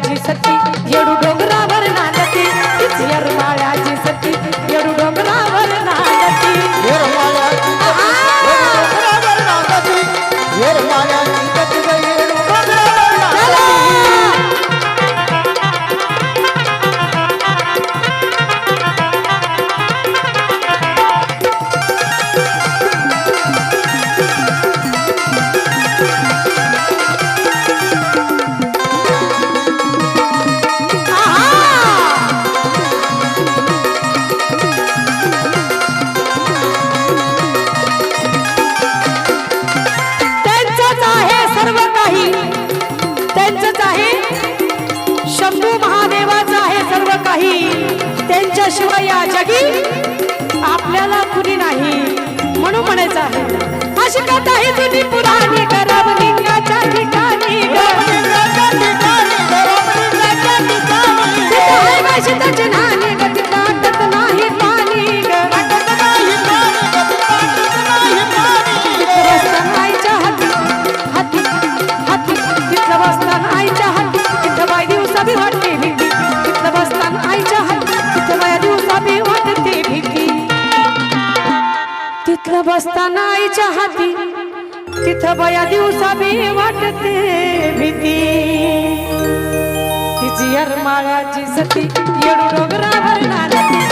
माझी सती येडू शंभू महादेवाचा आहे सर्व काही. त्यांच्याशिवाय या जगी आपल्याला कुणी नाही. म्हणून म्हणायचं आहे. अशी कथा ही तुम्ही पुराणी करावली बसताना आईच्या हाती. तिथं बया दिवसा मी वाटते भीती. तिची यरमाळाची सती येडू डोंगरावर नालती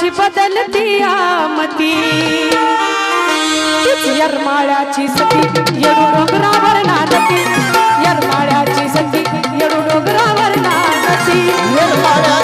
तुझ्याची बदलती आमती. तुझ यरमाळ्याची सती येडू डोंगरावर नाचती. यरमाळ्याची सती येडू डोंगरावर नाचती. यरमाळ्या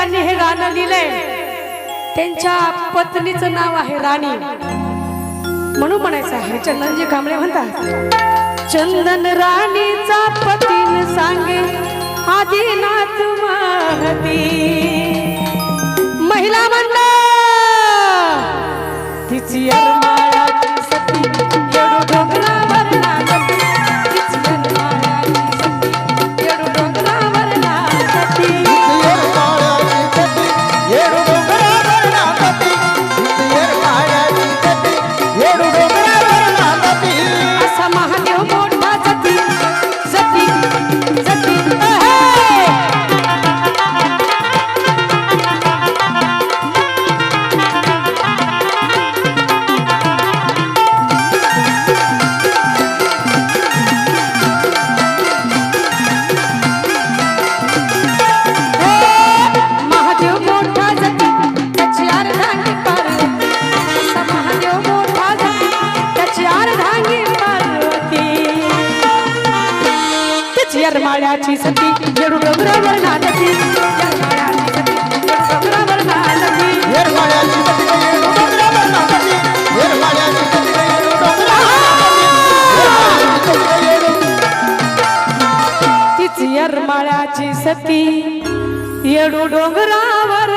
ज्यांनी हे गाणं लिहिलंय. त्यांच्या पत्नीचं नाव आहे राणी. म्हणून म्हणायचं आहे चंदनजी कांबळे म्हणतात चंदन राणीचा पतीन सांगे आदिनाथ महती. ಹೇಳುವೆನು सती येरमाळ्याची सती. येडू डोंगरावर येरमाळ्याची सती. येडू डोंगरावर नाचती. येरमाळ्याची सती. गं येडू डोंगरावर नाचती. येरमाळ्याची सती. गं येडू तीच येरमाळ्याची सती. येडू डोंगरावर